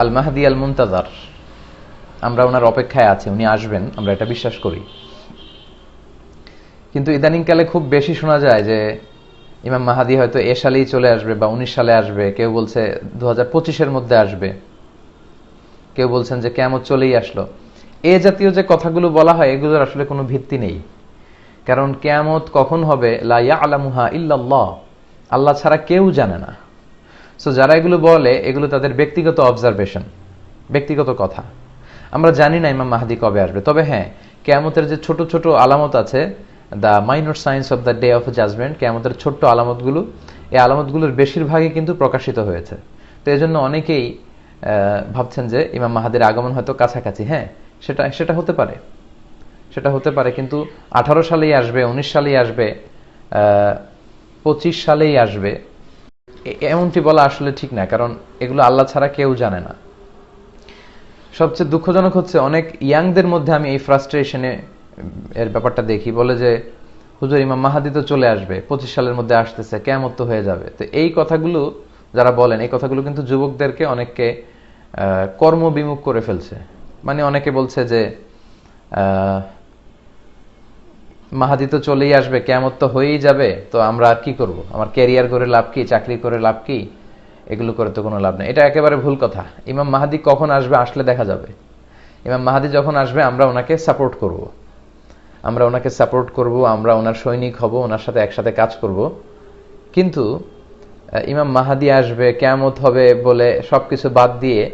আল মাহদি আল মুন্তাজার আমরা ওনার অপেক্ষায় আছি, উনি আসবেন, আমরা এটা বিশ্বাস করি। কিন্তু ইদানিংকালে খুব বেশি শোনা যায় যে ইমাম মাহাদি হয়তো এ সালেই চলে আসবে বা উনিশ সালে আসবে, কেউ বলছে দু হাজার মধ্যে আসবে। কেউ বলছেন যে কেমন চলেই আসলো। এ জাতীয় যে কথাগুলো বলা হয়, এগুলোর আসলে কোনো ভিত্তি নেই। কারণ কেয়ামত কখন হবে? লা আলামুহা ইল্লাল্লাহ। আল্লাহ ছাড়া কেউ জানে না। সো যারা এগুলো বলে, এগুলো তাদের ব্যক্তিগত অবজারভেশন ব্যক্তিগত কথা। আমরা জানি না ইমাম মাহাদি কবে আসবে। তবে হ্যাঁ কেয়ামতের যে ছোট ছোট আলামত আছে the minor science of the day of judgement কেয়ামতের ছোট্ট আলামতগুলো, এই আলামতগুলোর বেশিরভাগই কিন্তু প্রকাশিত হয়েছে। তো এই জন্য অনেকেই ভাবছেন যে ইমাম মাহাদির আগমন হয়তো কাছাকাছি। হ্যাঁ সেটা সেটা হতে পারে। সেটা হতে পারে কিন্তু আঠারো সালেই আসবে, উনিশ সালেই আসবে পঁচিশ সালেই আসবে। এমনটি বলা আসলে ঠিক না, কারণ এগুলো আল্লাহ ছাড়া কেউ জানে না। সবচেয়ে দুঃখজনক হচ্ছে অনেক ইয়াংদের মধ্যে আমি এই ফ্রাস্ট্রেশনে এর ব্যাপারটা দেখি। বলে যে, হুজুর, ইমাম মাহাদি তো চলে আসবে, পঁচিশ সালের মধ্যে আসতেছে কেমত তো হয়ে যাবে। তো এই কথাগুলো যারা বলেন, এই কথাগুলো কিন্তু যুবকদেরকে অনেককে কর্মবিমুখ করে ফেলছে। মানে অনেকে বলছে যে মাহাদি তো চলেই আসবে কেমত তো হয়েই যাবে, তো আমরা আর কি করব? আমার ক্যারিয়ার করে লাভ কি, চাকরি করে লাভ কি? এগুলো করে তো কোনো লাভ নেই। এটা একেবারে ভুল কথা। ইমাম মাহাদি কখন আসবে আসলে দেখা যাবে। ইমাম মাহাদি যখন আসবে, আমরা ওনাকে সাপোর্ট করব। আমরা ওনাকে সাপোর্ট করব, আমরা ওনার সৈনিক হব, ওনার সাথে একসাথে কাজ করব। কিন্তু ইমাম মাহাদি আসবে, কেয়ামত হবে বলে সবকিছু বাদ দিয়ে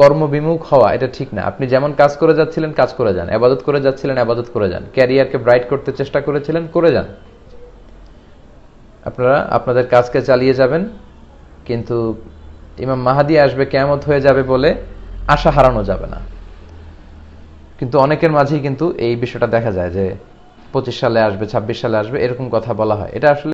কর্মবিমুখ হওয়া, এটা ঠিক না। আপনি যেমন কাজ করে যাচ্ছিলেন, কাজ করে যান। আবাদত করে যাচ্ছিলেন, আবাদত করে যান। ক্যারিয়ারকে ব্রাইট করতে চেষ্টা করেছিলেন, করে যান। আপনারা আপনাদের কাজকে চালিয়ে যাবেন, কিন্তু ইমাম মাহাদি আসবে, কেয়ামত হয়ে যাবে বলে আশা হারানো যাবে না। কিন্তু অনেকের মাঝেই কিন্তু এই বিষয়টা দেখা যায় যে, পঁচিশ সালে আসবে, ছাব্বিশ সালে আসবে, এরকম কথা বলা হয়। এটা আসলে